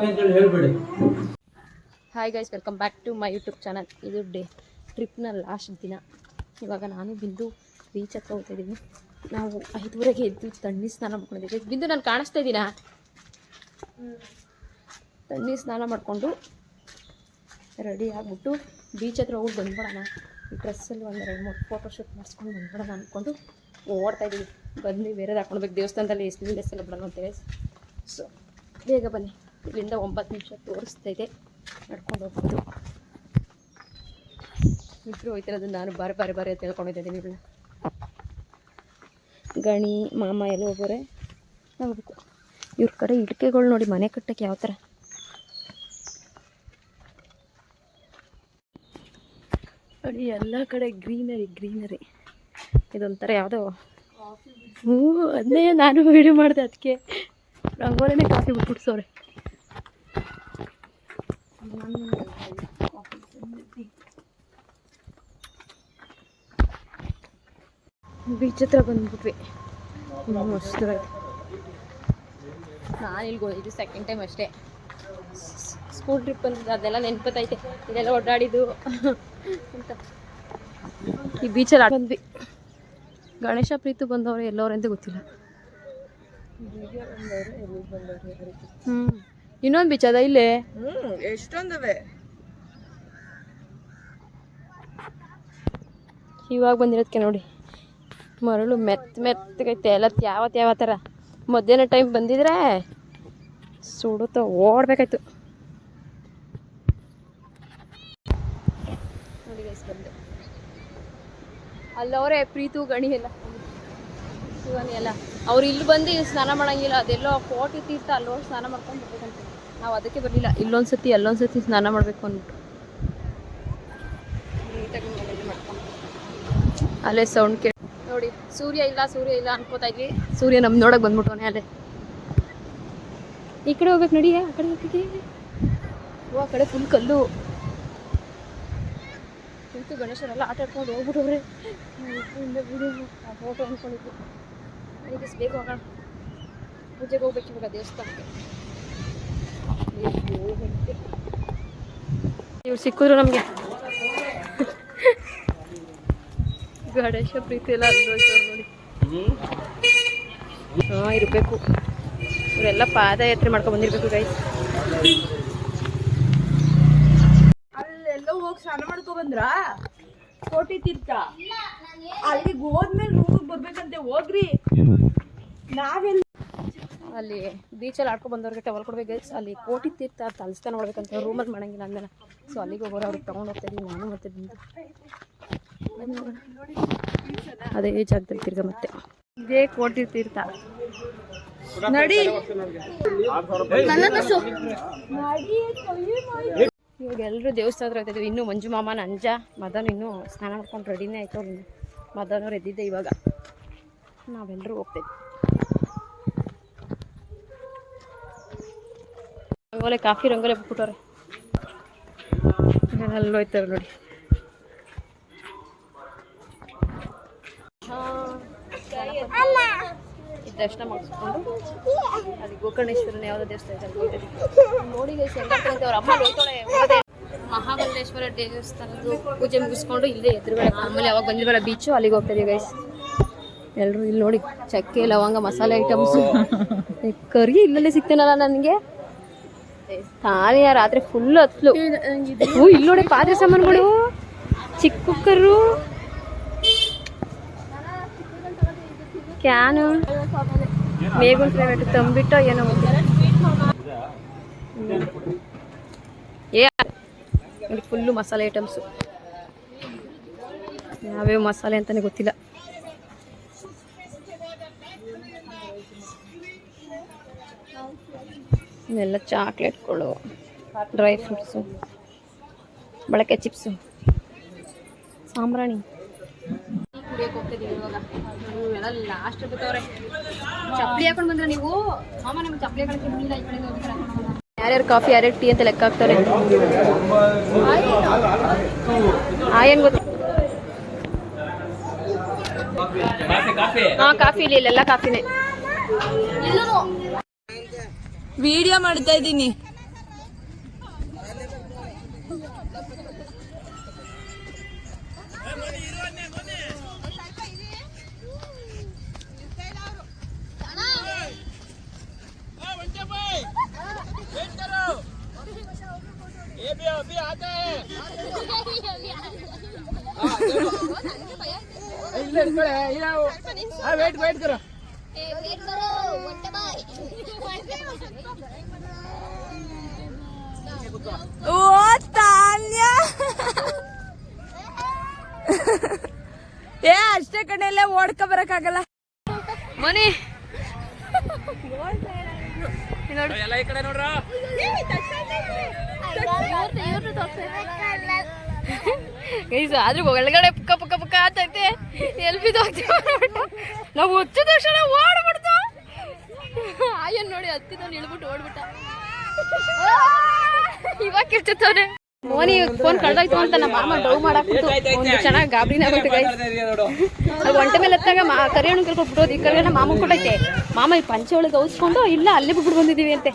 Coffee ಅಂತೇಳಿ ಹೇಳ್ಬೇಡಿ. Hi guys welcome back to my YouTube channel ಇದು ಡೇ ಟ್ರಿಪ್ನ ಲಾಸ್ಟ್ ದಿನ. ಇವಾಗ ನಾನು ಬಿಂದು ಬೀಚ್ ಹತ್ರ ಹೋಗ್ತಾ ಇದ್ದೀನಿ. ನಾವು ಐದುವರೆಗೆ ಎದ್ದು ತಣ್ಣಿ ಸ್ನಾನ ಮಾಡ್ಕೊಂಡಿದ್ದೀವಿ ಬಿಂದು, ನಾನು ಕಾಣಿಸ್ತಾ ಇದ್ದೀನಾ? ತಣ್ಣಿ ಸ್ನಾನ ಮಾಡಿಕೊಂಡು ರೆಡಿ ಆಗಿಬಿಟ್ಟು ಬೀಚ್ ಹತ್ರ ಹೋಗಿ ಬಂದ್ಬಿಡೋಣ. ಈ ಡ್ರೆಸ್ಸಲ್ಲಿ ಒಂದು ಎರಡು ಮೂರು ಫೋಟೋ ಶೂಟ್ ಮಾಡಿಸ್ಕೊಂಡು ಬಂದ್ಬಿಡೋಣ ಅಂದ್ಕೊಂಡು ಓಡ್ತಾ ಇದ್ದೀವಿ. ಬಂದು ಬೇರೆದು ಹಾಕೊಳ್ಬೇಕು ದೇವಸ್ಥಾನದಲ್ಲಿ ಎಷ್ಟು ಡ್ರೆಸ್ ಎಲ್ಲ ಬಿಡೋಣ ಅಂತೇಳಿ ಸೊ ಬೇಗ ಬನ್ನಿ. ಇಲ್ಲಿಂದ ಒಂಬತ್ತು ನಿಮಿಷ ತೋರಿಸ್ತಾ ಇದೆ. ನಡ್ಕೊಂಡು ಹೋಗ್ಬೋದು. ಇಬ್ಬರು ಹೋಯ್ತಿರೋದು ನಾನು ಬಾರಿ ಬಾರಿ ಬಾರಿ ಅಂತ ಹೇಳ್ಕೊಂಡಿದ್ದೀನಿ ಇವ್ರನ್ನ ಗಣಿ, ಮಾಮ ಎಲ್ಲ ಹೋಗೋರೆ ಹೋಗ್ಬೇಕು. ಇವ್ರ ಕಡೆ ಇಟ್ಕೆಗಳು ನೋಡಿ ಮನೆ ಕಟ್ಟಕ್ಕೆ ಯಾವ ಥರ ನೋಡಿ, ಎಲ್ಲ ಕಡೆ ಗ್ರೀನರಿ ಗ್ರೀನರಿ. ಇದೊಂಥರ ಯಾವುದೋ? ಹ್ಞೂ, ಅದನ್ನೇ ನಾನು ವೀಡಿಯೋ ಮಾಡಿದೆ ಅದಕ್ಕೆ. ರಂಗೋಲಿನೇ ಕಾಫಿ ಬಿಟ್ಬಿಡ್ಸೋರೆ ಬೀಚ್ ಹತ್ರ ಬಂದ್ಬಿಟ್ವಿ ನಾನು ಇಲ್ಲಿ ಇದು ಸೆಕೆಂಡ್ ಟೈಮ್ ಅಷ್ಟೇ. ಸ್ಕೂಲ್ ಟ್ರಿಪ್ ಅಂತ ಅದೆಲ್ಲ ನೆನ್ಪತ್ತೈತೆ ಇದೆಲ್ಲ ಓಡಾಡಿದ್ದು. ಅಂತ ಈ ಬೀಚಲ್ಲಿ ಬಂದ್ವಿ. ಗಣೇಶ ಪ್ರೀತು ಬಂದವರು ಎಲ್ಲವ್ರು ಗೊತ್ತಿಲ್ಲ. ಹ್ಞೂ ಇನ್ನೊಂದು ಬೀಚ್ ಅದ ಹ್ಮ್ ಎಷ್ಟೊಂದವೆ? ಇವಾಗ ಬಂದಿರೋದಕ್ಕೆ ನೋಡಿ. ಮರಳು ಮೆತ್ತ ಮೆತ್ತಗೈತೆ ಎಲ್ಲ ಯಾವತ್ತು ಯಾವ ಥರ. ಮಧ್ಯಾಹ್ನ ಟೈಮ್ ಬಂದಿದ್ರೆ ಸುಡುತ್ತ ಓಡಬೇಕಾಯ್ತು. ನೋಡಿ ಬಂದೆ. ಅಲ್ಲವರೇ ಪ್ರೀತು ಗಣಿ ಎಲ್ಲ. ಶಿವನಿ ಎಲ್ಲ. ಅವ್ರು ಇಲ್ಲಿ ಬಂದು ಸ್ನಾನ ಮಾಡಂಗಿಲ್ಲ, ಅದೆಲ್ಲೋ ಕೋಟಿ ತೀರ್ಥ ಅಲ್ಲೋಗಿ ಸ್ನಾನ ಮಾಡ್ಕೊಂಡು ಬರ್ಬೇಕಂತ ನಾವು ಅದಕ್ಕೆ ಬರಲಿಲ್ಲ. ಇಲ್ಲೊಂದ್ಸತಿ, ಅಲ್ಲೊಂದ್ಸತಿ ಸ್ನಾನ ಮಾಡಬೇಕು ಅಂದ್ಬಿಟ್ಟು. ಅಲ್ಲೇ ಸೌಂಡ್ ಕೇಳಿ ನೋಡಿ, ಸೂರ್ಯ ಇಲ್ಲ ಸೂರ್ಯ ಇಲ್ಲ ಅನ್ಕೋತಾ ಇದ್ವಿ. ಸೂರ್ಯ ನಮ್ ನೋಡಕ್ ಬಂದ್ಬಿಟ್ಟವನೆ ಅಲ್ಲೇ ಈ ಕಡೆ ಹೋಗ್ಬೇಕು ನೋಡಿ, ಆ ಕಡೆ ಹೋಗ್ಬೇಕು ಓ, ಆ ಕಡೆ ಫುಲ್ ಕಲ್ಲು. ಕುಂತು ಗಣೇಶರೆಲ್ಲ ಆಟ ಆಡ್ಕೊಂಡು ಹೋಗ್ಬಿಟ್ಟವ್ರೆ. ಫೋಟೋ ಅಂದ್ಕೊಂಡಿದ್ವಿ ಅದಕ್ಕೆ ಬೇಗ ಹೋಗೋಣ ಪೂಜೆಗೆ ಹೋಗ್ಬೇಕು ಇವಾಗ ದೇವಸ್ಥಾನಕ್ಕೆ ಇವ್ರು ಸಿಕ್ಕಿದ್ರು ನಮಗೆ ಗಣೇಶ ಪ್ರೀತಿ ಎಲ್ಲ ನೋಡಿ ಹಾಂ ಇರಬೇಕು ಇವರೆಲ್ಲ ಪಾದಯಾತ್ರೆ ಮಾಡ್ಕೊಂಡು ಬಂದಿರಬೇಕು ಗೈಸ್ ಅಲ್ಲೆಲ್ಲ ಹೋಗಿ ಸ್ನಾನ ಮಾಡ್ಕೊ ಬಂದ್ರಾ? ಕೋಟಿ ತೀರ್ಥ ಅಲ್ಲಿಗೆ ಹೋದ್ಮೇಲೆ ರೂಮಿಗೆ ಬರ್ಬೇಕಂತೆ ಹೋಗ್ರಿ. ನಾವೆಲ್ಲ ಅಲ್ಲಿ ಬೀಚಲ್ಲಿ ಆಡ್ಕೊಂಡು ಬಂದವ್ರಿಗೆ ಟವಲ್ ಕೊಡ್ಬೇಕು ಅಲ್ಲಿ ಕೋಟಿ ತೀರ್ಥ ತಲಸ್ತಾನ ನೋಡ್ಬೇಕಂತ ರೂಮಲ್ಲಿ ಮಾಡಂಗಿಲ್ಲ ಅಂದನ ಸೊ ಅಲ್ಲಿಗೆ ಹೋಗೋರು ಅವ್ರಿಗೆ ತೊಗೊಂಡು ಹೋಗ್ತಾ ಇದ್ದೀನಿ ನಾನು ಮತ್ತೆ ಬಿಂದು. ಅದೇ ಜಾಗದಲ್ಲಿ ತಿರ್ಗ ಮತ್ತೆ. ಇದೇ ಕೋಟಿ ತೀರ್ಥ. ನಡಿ. ಇವಾಗ ಎಲ್ಲರೂ ದೇವಸ್ಥಾನ ಇದೀವಿ ಇನ್ನೂ ಮಂಜು ಮಾಮ ನಂಜ ಮದನ್ ಇನ್ನೂ ಸ್ನಾನ ಮಾಡ್ಕೊಂಡು ರೆಡಿನೇ ಆಯ್ತು ಮದನ್ ಅವ್ರು ಎದ್ದಿದ್ದೆ ಇವಾಗ. ನಾವೆಲ್ಲರೂ ಹೋಗ್ತೇವೆ. ರಂಗೋಲೆ, ಕಾಫಿ ರಂಗೋಲೆ ಬಿಟ್ಬಿಟ್ಟವ್ರೆ ಅಲ್ಲಿ ಹೋಯ್ತಾರೆ ನೋಡಿ. ದರ್ಶನ ಮಾಡಿಸ್ಕೊಂಡು ಅಲ್ಲಿ ಗೋಕರ್ಣೇಶ್ವರನ ಯಾವುದೋ ದೇವಸ್ಥಾನ ಇದೆ ಅಲ್ಲಿ ಹೋಗ್ತಾ ಇದ್ವಿ. ನೋಡಿ ಗೈಸ್ ಹೆಂಗಾಗ್ತದೆ ಅವ್ರ ಅಮ್ಮ ಹೋಗ್ತಾಳೆ ಮಹಾಬಲೇಶ್ವರ ದೇವಸ್ಥಾನದ್ದು ಪೂಜೆ ಮುಗಿಸ್ಕೊಂಡು ಇಲ್ಲೇ ಎದುರುಗಡೆ ಆಮೇಲೆ ಯಾವಾಗ ಬಂದಿರಲ್ಲ ಬೀಚು ಅಲ್ಲಿಗೆ ಹೋಗ್ತೀವಿ ಗೈಸ್ ಎಲ್ಲರೂ ಇಲ್ಲಿ ನೋಡಿ ಚಕ್ಕೆ ಲವಂಗ ಮಸಾಲೆ ಐಟಮ್ಸ್ ಕರಿ ಇಲ್ಲಲ್ಲೇ ಸಿಗ್ತೇನಲ್ಲ ನನಗೆ? ತಾನೇ ರಾತ್ರಿ ಫುಲ್ ಹತ್ಲು. ಹ್ಞೂ ಇಲ್ಲಿ ನೋಡಿ ಪಾತ್ರೆ ಸಾಮಾನುಗಳು. ಚಿಕ್ಕ ಕುಕ್ಕರು. ಕ್ಯಾನು. ಮೇಗುನ್ ಪ್ರೈವೇಟ್ ತಂಬಿಟ್ಟು ಏನೋ. ಏ ನೋಡಿ ಫುಲ್ಲು ಮಸಾಲೆ ಐಟಮ್ಸು ಯಾವ್ಯಾವ ಮಸಾಲೆ ಅಂತಾನೆ ಗೊತ್ತಿಲ್ಲ ಇವೆಲ್ಲ ಚಾಕ್ಲೇಟ್ಗಳು ಡ್ರೈ ಫ್ರೂಟ್ಸು ಬಳಕೆ ಚಿಪ್ಸು ಸಾಂಬ್ರಾಣಿ ಕುಡಿಯಕ್ಕೆ ಹೋಗ್ತಿದ್ದೀವಿ ಇವಾಗ ಇವೆಲ್ಲ ಲಾಸ್ಟ್ ಬಿತ್ತವ್ರೆ ಚಪ್ಪಲಿ ಹಾಕೊಂಡು ಬಂದ್ರೆ ನೀವು ಮಾಮ ನಮ್ಗೆ ಚಪ್ಪಲಿ ಹಾಕೊಳಕ್ಕೆ ಬಿಡಲಿಲ್ಲ ಈ ಕಡೆ ಹೋಗಿ ಯಾರ್ಯಾರು ಕಾಫಿ ಯಾರ್ಯಾರು ಟೀ ಅಂತ ಲೆಕ್ಕ ಹಾಕ್ತಾರೆ? ಆಯನ್ ಗೊತ್ತ ಹಾ ಕಾಫಿ ಇಲ್ಲಿ ಇಲ್ಲೆಲ್ಲ ಕಾಫಿನೇ. ವಿಡಿಯೋ ಮಾಡ್ತಾ ಇದ್ದೀನಿ. ಓ ತಾನ್ಯ ಏ ಅಷ್ಟೇ ಕಡೆಯಲ್ಲೇ ಓಡ್ಕೊ ಬರಕ್ಕಾಗಲ್ಲ ಮನಿ ಗೈಸ್ ಆದ್ರೂ ಒಳಗಡೆ ಪುಕ್ಕ ಪುಕ್ಕ ಪುಕ್ಕ ಆತೈತೆ. ಎಲ್ ಹೋಗ್ತೀವಿ ನಾವು ಹಚ್ಚಿದ ತಕ್ಷಣ ಓಡ್ಬಿಡ್ತು. ಆಯನ್ ನೋಡಿ ಹತ್ತಿದ ಇಳ್ಬಿಟ್ಟು ಓಡ್ಬಿಟ್ಟ. ಇವಾಗ ಕಿರ್ಚುತ್ತವ್ರೆ ಮೋನಿ ಫೋನ್ ಕಳ್ದಾಯ್ತು ಅಂತ ನಮ್ಮ ಮಾಮ ಡೌ ಮಾಡಾಕ್ಬಿಟ್ಟು ಒಂದು ಚೆನ್ನಾಗಿ ಗಾಬರಿನ ಬಿಟ್ಟು ಗೈಸ್ ಅಲ್ಲಿ ಒಂಟೆ ಮೇಲೆ ಹತ್ತಾಗ ಮಾ ಕರಿಯಣ್ಣ ಕರ್ಕೊಟ್ಬಿಟ್ಟು ಈ ಕರಿಯಣ್ಣ ಮಾಮ ಕೊಟ್ಟೈತೆ. ಮಾಮ ಈ ಪಂಚೆ ಒಳಗೆ ಔಸ್ಕೊಂಡು ಇಲ್ಲ ಅಲ್ಲಿ ಬಿಟ್ಬಿಟ್ಟು ಬಂದಿದ್ದೀವಿ ಅಂತೆ.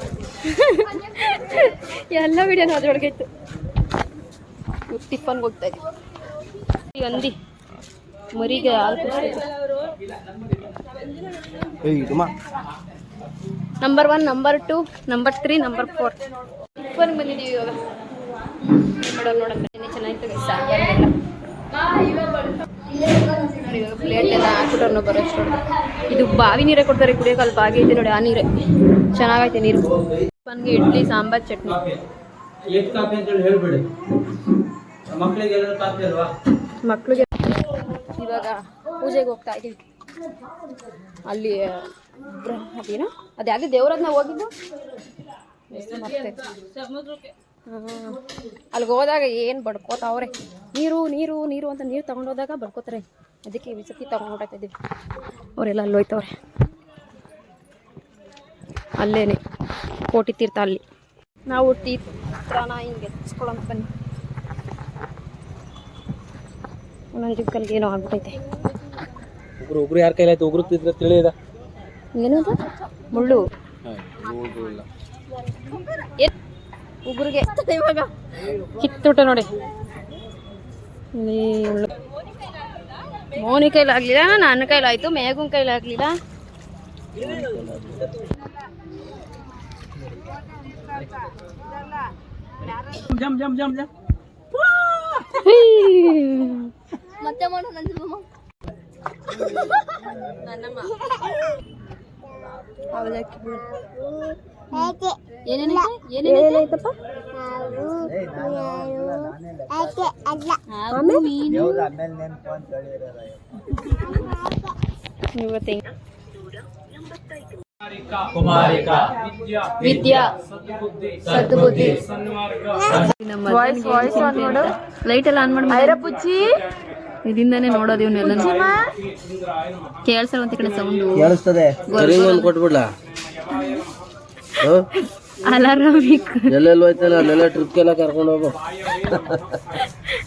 ಎಲ್ಲ ವಿಡಿಯೋನು ಅದ್ರೊಳಗೆ ಇತ್ತು. ಟಿಫನ್ಗೆ ಹೋಗ್ತಾ ಇದ್ದೀವಿ ಅಂದಿ. ಮರಿಗೆ ಹಾಲು number one number two number three number four ಟಿಫನ್ಗೆ ಬಂದಿದ್ದೀವಿ ಇವಾಗ. ಮೇಡಮ್ ನೋಡೋಣ ಬೆಣ್ಣೆ ಚೆನ್ನಾಗಿತ್ತು guys, ಸಾಂಬಾರೆಲ್ಲ. ನೋಡಿ ಇವಾಗ ಪ್ಲೇಟ್ ಎಲ್ಲ ಹಾಕ್ಬಿಟ್ಟು ಬರೋ ಇದು ಬಾವಿ ನೀರೇ ಕೊಡ್ತಾರೆ ಕುಡಿಯೋಕೆ ಅಲ್ಲಿ ಬಾವಿ ಐತೆ ನೋಡಿ ಆ ನೀರೇ. ಚೆನ್ನಾಗೈತೆ ನೀರು. ಟಿಫನ್ಗೆ ಇಡ್ಲಿ ಸಾಂಬಾರ್ ಚಟ್ನಿ. ಮಕ್ಳಿಗೆ ಇವಾಗ ಪೂಜೆಗೆ ಹೋಗ್ತಾ ಇದ್ದೀವಿ ಅಲ್ಲಿ ಅದೇನೋ? ದೇವ್ರದ್ ಯಾವ್ದು ನಾವು ಹೋಗಿದ್ದು. ಹಾ. ಅಲ್ಲಿಗೆ ಹೋದಾಗ ಏನು ಬಡ್ಕೋತಾವ್ರೆ? ನೀರು ನೀರು ನೀರು ಅಂತ ನೀರು ತಗೊಂಡೋದಾಗ ಬಡ್ಕೋತಾರೆ. ಅದಕ್ಕೆ ಈ ಸತಿ ತಗೊಂಡು ಹೊರಡ್ತಾ ಅವರೆಲ್ಲ ಅಲ್ಲಿ ಹೋಯ್ತವ್ರೆ. ಅಲ್ಲೇನೆ ಕೋಟಿ ತೀರ್ಥ ಅಲ್ಲಿ. ನಾವು ತೀರ್ಥನ ಹಿಂಗೆ ಎತ್ಸ್ಕೊಳ್ಳೋಣ ಬನ್ನಿ. ಒಂದೊಂದು ಜಿಗ್ಗಲ್ಲಿ ಏನೋ ಆಗ್ಬಿಟ್ಟೈತೆ ಉಗ್ರು ಉಗ್ರು ಯಾರ ಕೈಲಾಯ್ತು ಉಗ್ರು ತಿದ್ರೆ ತಿಳಿಯದ? ಏನು ಅದು? ಮುಳ್ಳು. ಉಗುರಿಗೆ. ಇವಾಗ ಕಿತ್ತುಟ ನೋಡಿ. ಇಲ್ಲಿ ಮುಳ್ಳು ಮೋನಿ ಕೈಲಾಗ್ಲಿಲ್ಲ ನನ್ನ ಕೈಲಾಯ್ತು ಮೇಗುನ್ ಕೈಲಾಗ್ಲಿಲ್ಲ. ಜಮ್ ಜಮ್ ಜಮ್ ಜಮ್. ಮತ್ತೆ ಮಾಡೋ ಏನೇನೈತೆ ಏನೇನೈತಪ್ಪ ಹಾವು, ಮೀನು ಕುಮಾರಿಕಾ ವಿದ್ಯಾ. ಸದ್ಬುದ್ಧಿ. ವಾಯ್ಸ್ ವಾಯ್ಸ್ ಆನ್ ಮಾಡು. ಲೈಟ್ ಎಲ್ಲ ಆನ್ ಮಾಡಿ ಐರ ಪುಚ್ಚಿ. ಇದರಿಂದಾನೇ ನೋಡೋದು ಇವನ್ನೆಲ್ಲ ಈ ಕಡೆ ಸೌಂಡ್ ಕೇಳಿಸ್ತದೆ. ಕೊಟ್ಬಿಡ್ಲ? ಅಲಾರಾಮ್ ಎಲ್ಲೆಲ್ಲಿ ಹೋಯ್ತಾನೆ? ಅಲ್ಲೆಲ್ಲ ಟ್ರಿಪ್ಗೆಲ್ಲ ಕರ್ಕೊಂಡು ಹೋಗು.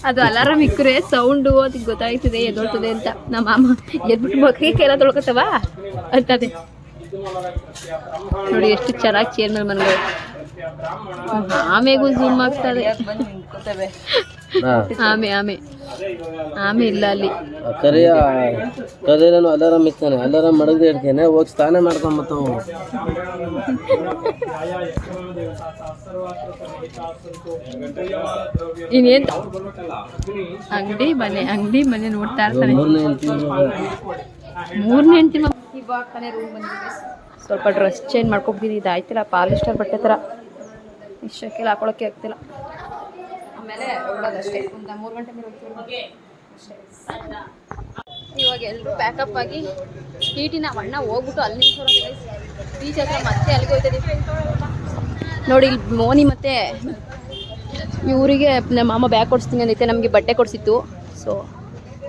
ಅದು ಅಲಾರಾಮ್ ಇಕ್ಕರೆ ಸೌಂಡು ಅದಕ್ಕೆ ಗೊತ್ತಾಗ್ತದೆ ಎದ್ದೊಳ್ತದೆ ಅಂತ. ನಮ್ಮ ಮಾಮ ಎದ್ಬಿಟ್ಟು ಮಕ್ಕಳಿಗೆ ಕೈಲ ತೊಳ್ಕೊತವ? ಅಂತದೆ ನೋಡಿ ಎಷ್ಟು ಚೆನ್ನಾಗಿ ಚೇರ್ ಮೇಲೆ ಮನ್ಗಳು. ಆಮೇಗೂ ಝೂಮ್ ಆಗ್ತದೆ. ಆಮೆ ಆಮೆ. ಆಮೆ ಇಲ್ಲ ಅಲ್ಲಿ. ಕರಿಯ ಕರಿಯನು ಅಲಾರಾಮ್ ಇಕ್ತಾನೆ ಅಲಾರಾಮ್ ಮಡಗದೆ ಇರ್ತೇನೆ ಹೋಗಿ ಸ್ನಾನ ಮಾಡ್ಕೊಂಬತ್ತವು ಇನ್ನೇನ್? ಅಂಗಡಿ ಮನೆ ಅಂಗಡಿ ಮನೆ ನೋಡ್ತಾ ಇರ್ತಾನೆ. ಮೂರನೇ ಹೆಂಡ್ತಿ ಮೂರನೇ ಹೆಂಡ್ತಿ ಇವಾಗ ರೂಮ್ ಬಂದಿದೆ. ಸ್ವಲ್ಪ ಡ್ರೆಸ್ ಚೇಂಜ್ ಮಾಡ್ಕೊಬಿದ್ದೀನಿ ಇದಾಯ್ತಿಲ್ಲ ಪಾಲಿಸ್ಟರ್ ಬಟ್ಟೆ ಥರ ಇಷ್ಟಕ್ಕೆಲ್ಲ ಹಾಕೊಳಕ್ಕೆ ಆಗ್ತಿಲ್ಲ. ಆಮೇಲೆ ಹೊರಡೋದಷ್ಟೇ ಒಂದು ಮೂರು ಗಂಟೆ ಮೇಲೆ ಹೋಗ್ತೀವಿ. ಅಷ್ಟೇ. ಇವಾಗ ಎಲ್ಲರೂ ಬ್ಯಾಕಪ್ ಆಗಿ ಟಿ ಟಿ ನಾವು ಅಣ್ಣ ಹೋಗ್ಬಿಟ್ಟು ಅಲ್ಲಿ ಬೀಚ್ ಹತ್ರ ಮತ್ತೆ ಅಲ್ಲಿಗೆ ಹೋಗ್ತಿದ್ದೀವಿ ನೋಡಿ ಇಲ್ಲಿ ಮೋನಿ ಮತ್ತೆ ಇವರಿಗೆ ನಮ್ಮ ಮಾಮ ಬ್ಯಾಗ್ ಕೊಡಿಸ್ತೀನಿ ಅಂದೈತೆ ನಮಗೆ ಬಟ್ಟೆ ಕೊಡಿಸಿತ್ತು. ಸೊ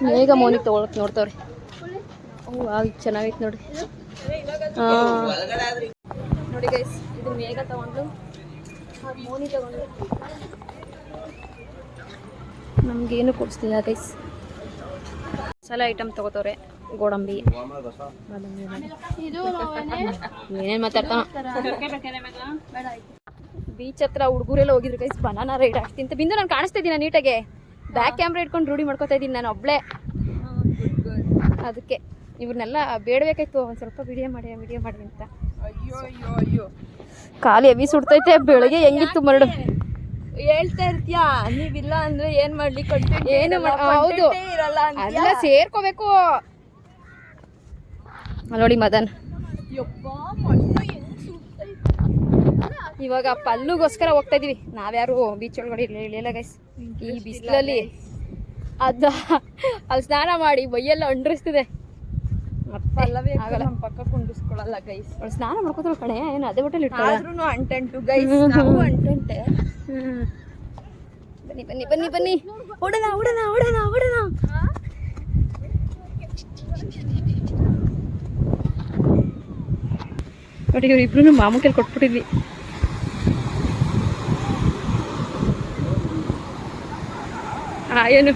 ಬೇಗ ಮೋನಿಗೆ ತೊಗೊಳಕ್ ನೋಡ್ತಾವ್ರಿ. ಓ ಆಗಿ ಚೆನ್ನಾಗೈತೆ ನೋಡಿ ಆ, ನೋಡಿ ಗೈಸ್ ಇದು ಮೇಘ ತಗೊಂಡು ಮೋನಿ ತಗೊಂಡು. ನಮಗೇನು ಕೊಡಿಸ್ತಿಲ್ಲ ಗೈಸ್ ಮಸಾಲೆ ಐಟಮ್ ತಗೋತವ್ರೆ ಗೋಡಂಬಿ. ಏನೇನು ಮಾತಾಡ್ತಾನ. ಬೀಚ್ ಹತ್ರ ಹುಡುಗರೆಲ್ಲ ಹೋಗಿದ್ರು ಗೈಸ್ ಬನಾನಾ ರೈಡ್ ಆಗ್ತೀನಿ ಅಂತ. ಬಿಂದು ನಾನು ಕಾಣಿಸ್ತಾ ಇದ್ದೀನಿ ನೀಟಾಗೆ. ಬ್ಯಾಕ್ ಕ್ಯಾಮ್ರಾ ಇಟ್ಕೊಂಡು ರೂಢಿ ಮಾಡ್ಕೊತಾ ಇದ್ದೀನಿ ನಾನು ಒಬ್ಳೆ. ಅದಕ್ಕೆ ಇವ್ರನ್ನೆಲ್ಲ ಬೇಡಬೇಕಾಯ್ತು ಒಂದು ಸ್ವಲ್ಪ ವಿಡಿಯೋ ಮಾಡಿ ವಿಡಿಯೋ ಮಾಡಿ ಅಂತ. ಅಯ್ಯೋ ಅಯ್ಯೋ ಅಯ್ಯೋ. ಕಾಲು ಹೆವಿ ಸುಡ್ತೈತೆ ಬೆಳಗ್ಗೆ ಹೆಂಗಿತ್ತು ಮರಡು. ಹೇಳ್ತಾ ಇರ್ತೀಯಾ? ನೀವಿಲ್ಲ ಅಂದ್ರೆ ಏನ್ ಮಾಡ್ಲಿ? ಕಂಟೆಂಟ್ ಏನು ಮಾಡ- ಹೌದು. ಇರಲ್ಲ ಅಲ್ಲ ಸೇರ್ಕೋಬೇಕು. ನೋಡಿ ಮದನ್. ಯಪ್ಪ ಮಣ್ಣು ಹೆಂಗ್ ಸುಡ್ತೈತೆ. ಇವಾಗ ಪಲ್ಲುಗೋಸ್ಕರ ಹೋಗ್ತಾ ಇದೀವಿ. ನಾವ್ಯಾರು ಬೀಚ್ ಒಳಗಡೆ ಇರ್ಲಿ- ಇರ್ಲಿಲ್ಲ ಗೈಸ್ ಈ ಬಿಸಿಲಲ್ಲಿ ಅದ ಅಲ್ಲಿ ಸ್ನಾನ ಮಾಡಿ ಮೈಯೆಲ್ಲ ಅಂಡ್ರಿಸ್ತಿದೆ. ಪಲ್ಲವಿ ಆಗಲ್ಲ. ನಮ್ಮ ಪಕ್ಕ ಕುಂಡಿಸ್ಕೊಳಲ್ಲ ಗೈಸ್ ಅವ್ಳು ಸ್ನಾನ ಮಾಡ್ಕೋತಾಳ ಕಣೆ ಏನು ಅದೇ ಹೋಟೆಲ್ ಇಟ್ಟಾಳ ಆದ್ರೂ ಅಂಟೆಂಟು ಗೈಸ್ ನಾವು ಅಂಟೆಂಟೆ ಬನ್ನಿ ಬನ್ನಿ ಬನ್ನಿ ಬನ್ನಿ. ಓಡೋಣ ಓಡೋಣ ಓಡೋಣ ಓಡೋಣ. ನೋಡಿ ಇವ್ರಿಬ್ರು ಮಾಮು ಕೈಲಿ ಕೊಟ್ಬಿಟ್ಟಿದ್ವಿ. ಏನು?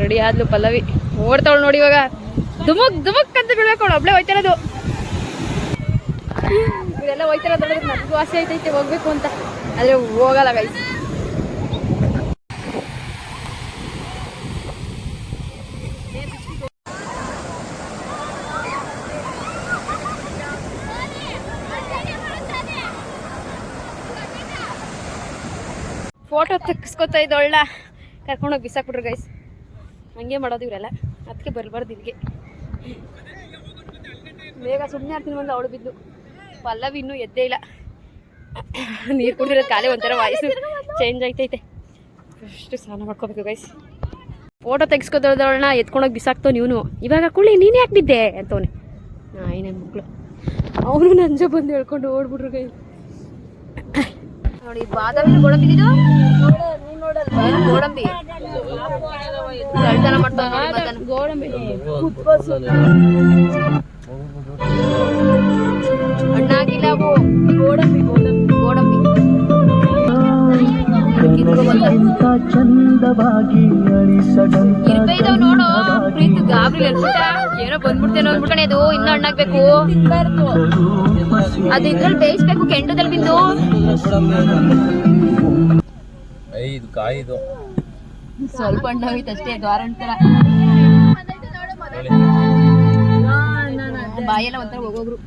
ರೆಡಿ ಆದ್ಲು ಪಲ್ಲವಿ. ಓಡ್ತಾವಳು ನೋಡಿ ಇವಾಗ. ದುಮುಕ್ ದುಮುಕ್ ಅಂತ ಬಿಡ್ಬೇಕು ಅವಳು. ಒಬ್ಳೆ ಹೋಯ್ತಿರೋದು. ಇದೆಲ್ಲ ನೋಡಿದ್ರೆ ನನಗೂ ಆಸೆ ಆಯ್ತೈತೆ ಹೋಗ್ಬೇಕು ಅಂತ. ಆದ್ರೆ ಹೋಗಲ್ಲ ಗೈಸ್ ಫೋಟೋ ತೆಗಿಸ್ಕೊತಾ ಇದ್ದೊಳ್ಳ ಕರ್ಕೊಂಡೋಗಿ ಬಿಸಾಕ್ಬಿಟ್ರು ಗೈಸ್ ಹಂಗೆ ಮಾಡೋದು ಇವರೆಲ್ಲ. ಅದಕ್ಕೆ ಬರಬಾರ್ದು ಇಲ್ಲಿಗೆ ಬೇಗ ಸುಮ್ಮನೆ ಆಡ್ತೀನಿ ಬಂದು ಅವಳು ಬಿದ್ದು. ಪಲ್ಲವಿ ಇನ್ನೂ ಎದ್ದೇ ಇಲ್ಲ. ನೀರು ಕುಡಿದಿರೋದು ಖಾಲಿ ಒಂಥರ ವಾಯ್ಸು ಚೇಂಜ್ ಆಗ್ತೈತೆ. ಅಷ್ಟು ಸ್ನಾನ ಮಾಡ್ಕೋಬೇಕು ಗೈಸ್ ಫೋಟೋ ತೆಗಿಸ್ಕೊದವಳನ್ನ ಎತ್ಕೊಂಡೋಗಿ ಬಿಸಾಕ್ತೋ ನೀವು ಇವಾಗ ಕುಳ್ಳಿ, ನೀನೇ ಯಾಕೆ ಬಿದ್ದೆ? ಅಂತವನೆ. ನಾಯಿ ನನ್ನ ಮಕ್ಕಳು ಅವನು ನಂಜ ಬಂದು ಹೇಳ್ಕೊಂಡು ಓಡ್ಬಿಟ್ರು ಗೈ ನೋಡಿ ಬಾದಾಮಿ ಗೋಡಂಬಿ ಇದು ಏನ್ ಗೋಡಂಬಿ. ಕಳ್ತನ ಮಾಡ್ತಾನೆ ಗೋಡಂಬಿ. ಹಣ್ಣಾಗಿಲ್ಲ ಅವು. ಗೋಡಂಬಿ ಗೋಡಂಬಿ. ಗೋಡಂಬಿ. ಇರ್ಬೇ ಇದಾವ್ ನೋಡು ಪ್ರೀತಿ ಗಾಬರಿ ಏನೋ ಬಂದ್ಬಿಡ್ತೇನೋ ಅಂದ್ಬಿಟ್ಟಣೆ ಅದು ಇನ್ನೂ ಹಣ್ಣಾಗ್ಬೇಕು ಅದು ಇದ್ರಲ್ಲಿ ಬೇಯಿಸ್ಬೇಕು ಕೆಂಡದಲ್ಲಿ ಬಿದ್ದು. ಇದು ಕಾಯಿದು. ಸ್ವಲ್ಪ ಹಣ್ಣಾಗಿತ್ತು ಅಷ್ಟೇ ದ್ವಾರಂತರ ಬಾಯೆಲ್ಲ ಒಂಥರ ಹೋಗೋಗ್ರು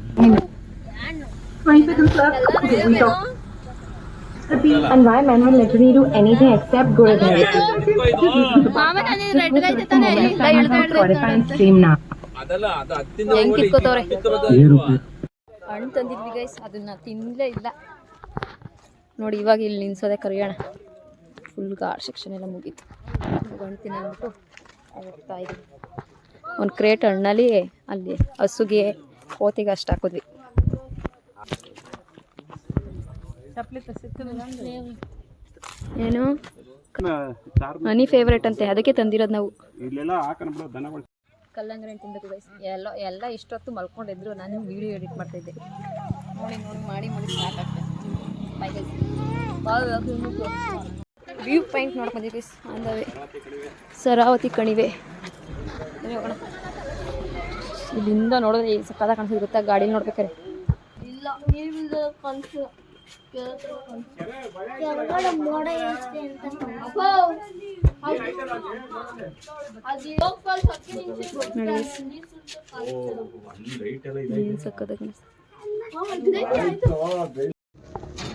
And why men will literally do anything except go ಹಣ್ಣು ತಂದಿದ್ವಿ ಗೈಸ್ ಅದನ್ನ ತಿನ್ಲೇ ಇಲ್ಲ. ನೋಡಿ ಇವಾಗ ಇಲ್ಲಿ ನಿನ್ಸೋದೆ ಕರಿಯೋಣ. ಫುಲ್ ಗಾಡ್ ಸೆಕ್ಷನ್ ಎಲ್ಲ ಮುಗೀತು. ಗಂಟಿನ ಅಂದ್ಬಿಟ್ಟು ಹೋಗ್ತಾ ಇದ್ವಿ ಒಂದು ಕ್ರೇಟ್ ಹಣ್ಣಲ್ಲಿ ಅಲ್ಲಿ ಹಸುಗೆ ಕೋತಿಗೆ ಅಷ್ಟು ಹಾಕಿದ್ವಿ. ಏನು? ಮನಿ ಫೇವ್ರೇಟ್ ಅಂತೆ ಅದಕ್ಕೆ ತಂದಿರೋದು ನಾವು. ಕಲ್ಲಂಗಡಿ ತಿನ್ಬೇಕು ಗೈಸ್ ಎಲ್ಲ ಎಲ್ಲ ಇಷ್ಟೊತ್ತು ಮಲ್ಕೊಂಡಿದ್ರು ನಾನು ವೀಡಿಯೋ ಎಡಿಟ್ ಮಾಡ್ತಾ ಇದ್ದೆ. ನೋಡಿ ನೋಡಿ ಮಾಡಿ ಮಾಡಿ ಸಾಕಾಗ್ತದೆ ವ್ಯೂ ಪಾಯಿಂಟ್ ನೋಡ್ಕೊಂಡಿದ್ದೀವಿ ಗೈಸ್ ಅಂದವೆ. ಸರಾವತಿ ಕಣಿವೆ. ಹೋಗೋಣ. ಇಲ್ಲಿಂದ ನೋಡಿದ್ರೆ ಈ ಸಕ್ಕದ ಕಾಣಿಸ್ತದೆ ಗೊತ್ತಾ? ಗಾಡಿ ನೋಡ್ಬೇಕಾರೆ ಇಲ್ಲ guys. ಕನಸು ಸಕ್ಕದ ಕಾಣಿಸ್ತದೆ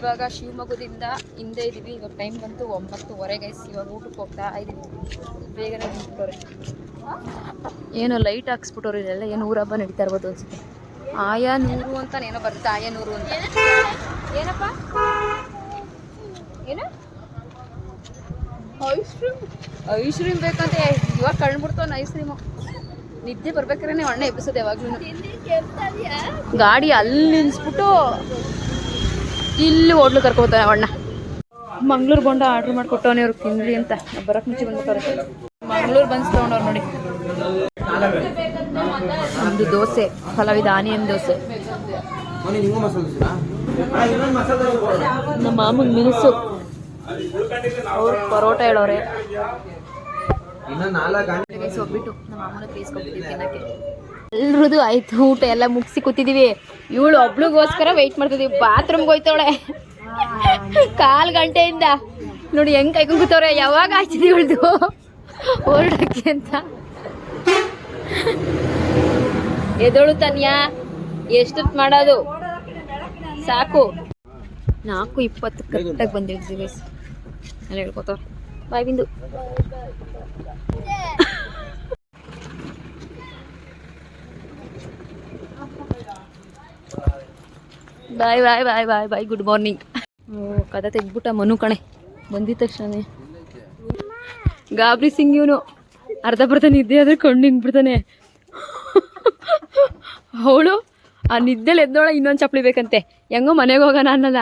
ಇವಾಗ ಶಿವಮೊಗ್ಗದಿಂದ ಹಿಂದೆ ಇದೀವಿ. ಇವಾಗ ಟೈಮ್ ಬಂತು ಒಂಬತ್ತುವರೆ ಗೈಸ್ ಇವಾಗ ಊಟಕ್ಕೆ ಹೋಗ್ತಾ ಇದೀವಿ. ಬೇಗನೆ ನಿಂತ್ಬಿಟ್ಟವ್ರೆ ಏನೋ ಲೈಟ್ ಹಾಕ್ಸ್ಬಿಟ್ಟವ್ರು ಇಲ್ಲೆಲ್ಲ ಏನು ಊರ ಹಬ್ಬ ನಡೀತಾ ಇರ್ಬೋದು ಅನ್ಸುತ್ತೆ. ಆಯಾ ನೂರು ಅಂತ ಏನೋ ಬರುತ್ತೆ ಆಯಾ ನೂರು ಅಂತ. ಏನಪ್ಪ? ಏನು? Ice cream? ಐಸ್ ಕ್ರೀಮ್ ಬೇಕಂತ. ಇವಾಗ ಕಣ್ಬಿಡ್ತಾವ ಐಸ್ ಕ್ರೀಮು. ನಿದ್ದೆ ಬರ್ಬೇಕಾದ್ರೆ ಅಣ್ಣ ಎಬ್ಬಿಸೋದು ಯಾವಾಗ್ಲೂ ಗಾಡಿ ಅಲ್ಲಿ ನಿಲ್ಸ್ಬಿಟ್ಟು ಇಲ್ಲಿ ಹೋಟ್ಲು ಕರ್ಕೋತಾನೆ ಅಣ್ಣ ಮಂಗ್ಳೂರು ಬಂಡ ಆರ್ಡ್ರ್ ಮಾಡ್ಕೊಟ್ಟವನೇ ಅವ್ರಿಗೆ ತಿನ್ಲಿ ಅಂತ. ಬರಕ್ಕೆ ಬರಕ್ ಮುಂಚೆ ಬಂದ್ಬಿಟ್ಟವ್ರೆ. ಮಂಗ್ಳೂರು ಬನ್ಸ್ ತಗೊಂಡವ್ರು ನೋಡಿ. ಒಂದು ದೋಸೆ ಫಲವಿದ ಆನಿಯನ್ ದೋಸೆ. ನಮ್ಮ ಮಾಮನ್ ಮಿಲ್ಸು ಅವ್ರು ಪರೋಟ ಹೇಳೋರೆ. ಒಬ್ಬಿಟ್ಟು ನಮ್ಮ ಮಾಮನ ತಿನ್ನಕ್ಕೆ. ಎಲ್ರದ್ದು ಆಯ್ತು ಊಟ ಎಲ್ಲ ಮುಗಿಸಿ ಕೂತಿದೀವಿ. ಇವಳು ಒಬ್ಳಿಗೋಸ್ಕರ ವೆಯ್ಟ್ ಮಾಡ್ತಿದ್ದೀವಿ ಬಾತ್ರೂಮ್ಗೆ ಹೋಯ್ತವಳೆ. ಕಾಲ್ ಗಂಟೆಯಿಂದ. ನೋಡಿ, ಹೆಂಗ್ ಕೈಕೊಂಡ್ ಕೂತವ್ರೆ ಯಾವಾಗ ಆಯ್ತಿದ್ ಇವಳ್ದು? ಹೊರಡಕ್ಕೆ ಅಂತ. ಎದೋಳು ತನ್ಯಾ? ಎಷ್ಟೊತ್ತು ಮಾಡೋದು? ಸಾಕು. ನಾಲ್ಕು ಇಪ್ಪತ್ತು ಕರೆಕ್ಟಾಗಿ ಬಂದಿರ್ತೀವಿ ಅಲ್ಲಿ, ಹೇಳ್ಕೊತವ್ರೆ. ಬಾಯ್, ಬಿಂದು. ಬಾಯ್ ಬಾಯ್ ಬಾಯ್ ಬಾಯ್ ಬಾಯ್ ಗುಡ್ ಮಾರ್ನಿಂಗ್ ಕದ ತೆಗ್ಬಿಟ್ಟ ಮನು ಕಣೆ. ಬಂದಿದ ತಕ್ಷಣ ಗಾಬ್ರಿ ಸಿಂಗ್ ಇವನು. ಅರ್ಧ ಬರ್ಧ ನಿದ್ದೆ ಆದ್ರೆ ಕೊಂಡು ನಿಂತ್ಬಿಡ್ತಾನೆ. ಅವಳು ಆ ನಿದ್ದೆಲಿ ಎದ್ದೋಳ ಇನ್ನೊಂದು ಚಪ್ಪಲಿ ಬೇಕಂತೆ. ಹೆಂಗೋ ಮನೆಗೆ ಹೋಗೋಣ ಅನ್ನಲ್ಲ.